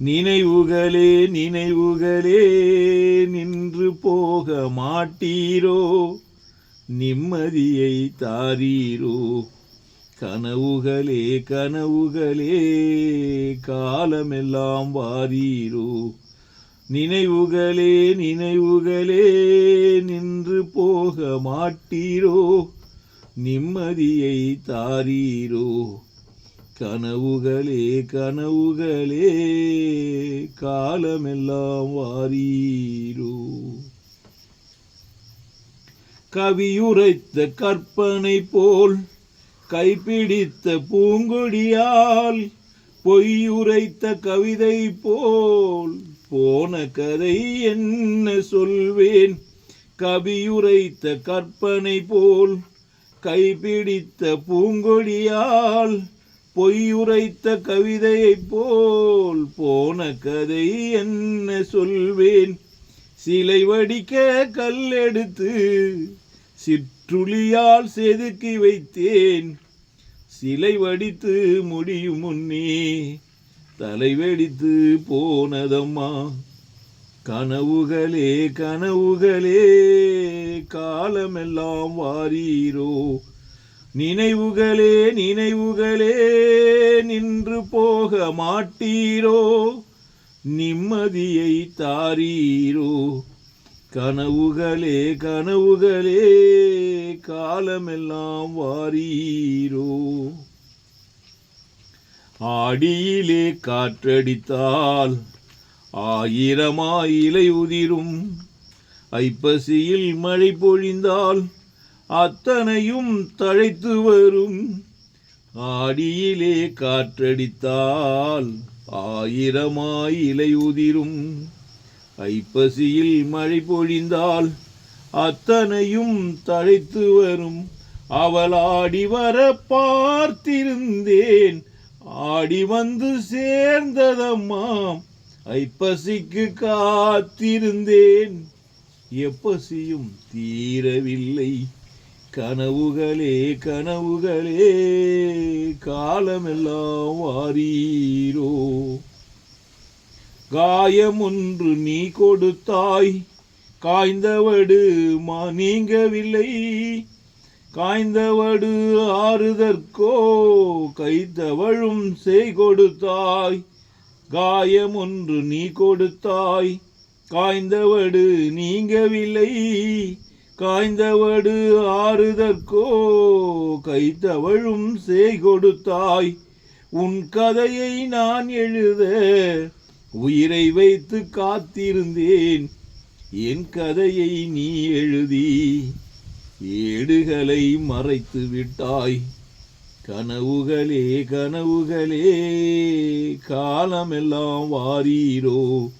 நினைவுகளே நினைவுகளே நின்று போக மாட்டீரோ? நிம்மதியை தாரீரோ? கனவுகளே கனவுகளே காலமெல்லாம் வாரீரோ? நினைவுகளே நினைவுகளே நின்று போக மாட்டீரோ? நிம்மதியை தாரீரோ? கனவுகளே கனவுகளே காலமெல்லாம் வாரீரோ. கவியுரைத்த கற்பனை போல் கைப்பிடித்த பூங்கொடியால் பொய்யுரைத்த கவிதை போல் போன கதை என்ன சொல்வேன்? கவியுரைத்த கற்பனை போல் கைப்பிடித்த பூங்கொடியால் பொய்யுரைத்த கவிதையைப் போல் போன கதை என்ன சொல்வேன்? சிலை வடிக்க கல்லெடுத்து சிற்றுளியால் செதுக்கி வைத்தேன். சிலை வடித்து முடியும் முன்னே தலை வெடித்து போனதம்மா. கனவுகளே கனவுகளே காலமெல்லாம் வாரீரோ? நினைவுகளே நினைவுகளே நின்று போக மாட்டீரோ? நிம்மதியை தாரீரோ? கனவுகளே கனவுகளே காலமெல்லாம் வாரீரோ? ஆடியிலே காற்றடித்தால் ஆயிரமாயிலை உதிரும் ஐப்பசியில் மழை பொழிந்தால் அத்தனையும் தழைத்து வரும். ஆடியிலே காற்றடித்தால் ஆயிரமாய் இலை உதிரும் ஐப்பசியில் மழை பொழிந்தால் அத்தனையும் தழைத்து வரும். அவள் ஆடி வர பார்த்திருந்தேன். ஆடி வந்து சேர்ந்ததம்மா ஐப்பசிக்கு காத்திருந்தேன். எப்பசியும் தீரவில்லை. கனவுகளே கனவுகளே காலமெல்லாம் வாரீரோ. காயம் ஒன்று நீ கொடுத்தாய் காய்ந்தவடு மா நீங்கவில்லை காய்ந்தவடு ஆறுதற்கோ கைத்தவழும் செய் கொடுத்தாய். காயம் ஒன்று நீ கொடுத்தாய் காய்ந்தவடு நீங்கவில்லை. காய்ந்தவடு ஆறுதற்கோ கைத்தவழும் செய் கொடுத்தாய். உன் கதையை நான் எழுத உயிரை வைத்து காத்திருந்தேன். என் கதையை நீ எழுதி ஏடுகளை மறைத்து விட்டாய். கனவுகளே கனவுகளே காலமெல்லாம் வாரீரோ.